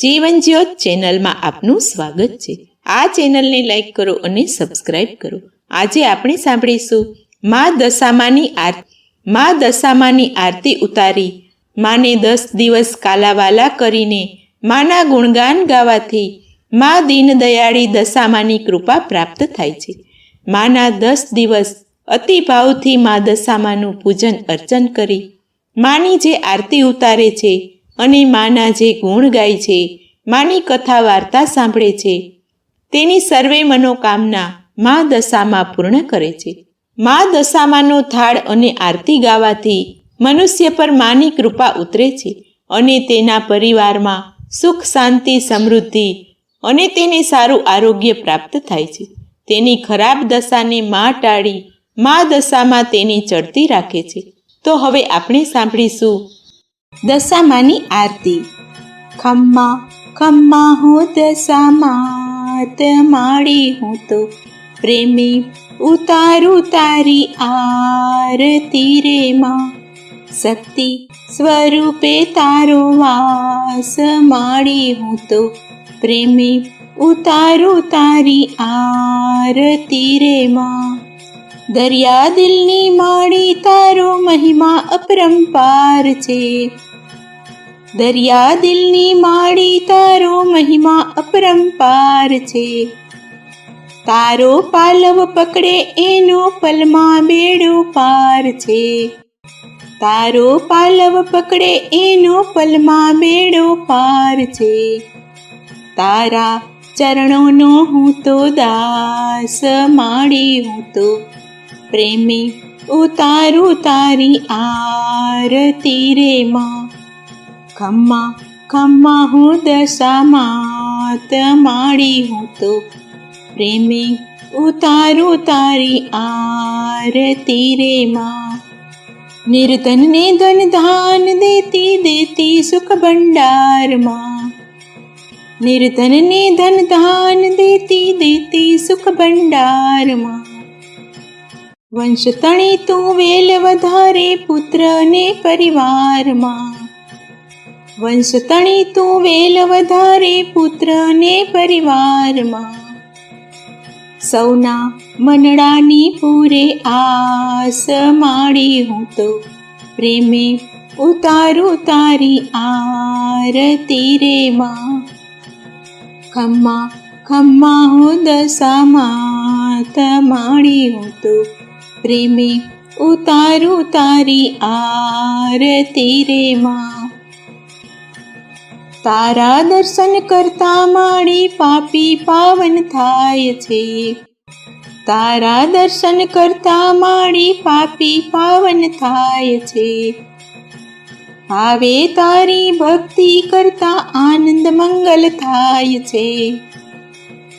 જીવન જ્યોત ચેનલમાં આપનું સ્વાગત છે. આ ચેનલને લાઈક કરો અને સબસ્ક્રાઇબ કરો. આજે આપણે સાંભળીશું મા દશામાની આરતી મા દશામાની આરતી ઉતારી. માને દસ દિવસ કાલાવાલા કરીને માના ગુણગાન ગાવાથી મા દીનદયાળી દશામાની કૃપા પ્રાપ્ત થાય છે. માના દસ દિવસ અતિભાવથી મા દશામાનું પૂજન અર્ચન કરી. માની જે આરતી ઉતારે છે અને માના જે ગુણ ગાય છે, માની કથા વાર્તા સાંભળે છે. તેની સર્વે મનોકામના મા દશામાં પૂર્ણ કરે છે. મા દશામાંનો થાળ અને આરતી ગાવાથી મનુષ્ય પર માની કૃપા ઉતરે છે અને તેના પરિવારમાં સુખ, શાંતિ, સમૃદ્ધિ અને તેને સારું આરોગ્ય પ્રાપ્ત થાય છે. તેની ખરાબ દશાને મા ટાળી મા દશામાં તેની ચડતી રાખે છે. તો હવે આપણે સાંભળીશું દશામાની આરતી. ખમ્મા ખમ્મા, હું દશામાત માળી હું તો પ્રેમી, ઉતારું તારી આરતી રે માં. શક્તિ સ્વરૂપે તારો વાસ માળી હું તો પ્રેમી, ઉતારું તારી આરતી રે માં. દરિયા દિલની માળી તારો મહિમા અપરંપાર છે. દરિયા દિલની માળી તારો મહિમા અપરંપાર છે. તારો પાલવ પકડે એનો પલમાં બેડો પાર છે. તારો પાલવ પકડે એનો પલમાં બેડો પાર છે. તારા ચરણોનો હું તો દાસ માડી હું તો પ્રેમી ઉતારું તારી આરતી રે માં ખમ્મા ખમ્મા હું દશામાં માડી હું તો પ્રેમી ઉતારું તારી આરતી રે માં નિર્ધનને ધન ધાન દેતી દેતી સુખ ભંડારમાં નિર્ધનને ધન ધાન દેતી દેતી સુખ ભંડારમાં વંશ તણી તું વેલ વધારે પુત્રને પરિવારમાં. વંશ તણી તું વેલ વધારે પુત્રને પરિવારમાં. સૌના મનડાની પૂરે આસ માડી હું તો પ્રેમે ઉતારું તારી આરતી રે માં. ખમ્મા ખમ્મા હું દશામાં તમાડી હું તો પ્રેમે ઉતારું તારી આરતી રે માં તારા દર્શન કરતા માણી પાપી પાવન થાય છે તારા દર્શન કરતા માણી પાપી પાવન થાય છે આવે તારી ભક્તિ કરતા આનંદ મંગલ થાય છે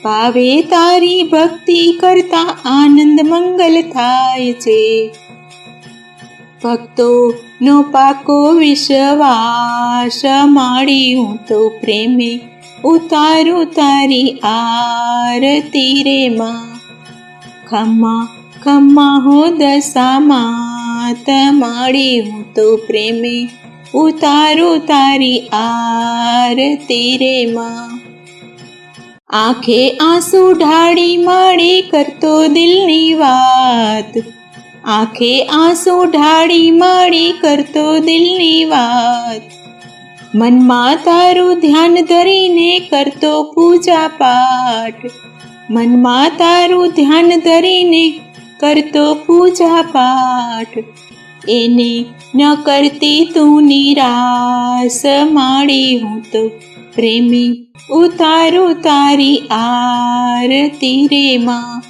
ભાવે તારી ભક્તિ કરતા આનંદ મંગલ થાય છે ભક્તો નો પાકો વિશ્વાસ માડી હું તો પ્રેમે ઉતારું તારી આરતી રે માં ખમ્મા ખમ્મા હો દશામાં તમાડી હું તો પ્રેમે ઉતારું તારી આરતી રે માં આંખે આંસુ ઢાળી માળી કરતો દિલની વાત. આંખે આંસુ ઢાળી માળી કરતો દિલની વાત. મનમાં તારું ધ્યાન ધરીને કરતો પૂજા પાઠ. મનમાં તારું ધ્યાન ધરીને કરતો પૂજા પાઠ. એને ન કરતી તું નિરાશ માડી હું તો પ્રેમી ઉતારો તારી આરતી રે માં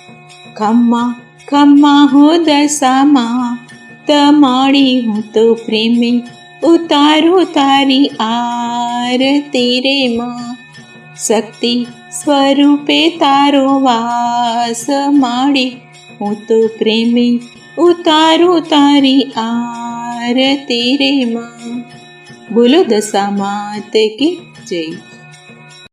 ખમ્મા ખમ્મા હો દશામાં તમારી હું તો પ્રેમી ઉતારો તારી આરતી રે માં શક્તિ સ્વરૂપે તારો વાસ માડી હું તો પ્રેમી ઉતારો તારી આરતી રે માં બોલો દશામાં તે કે જય.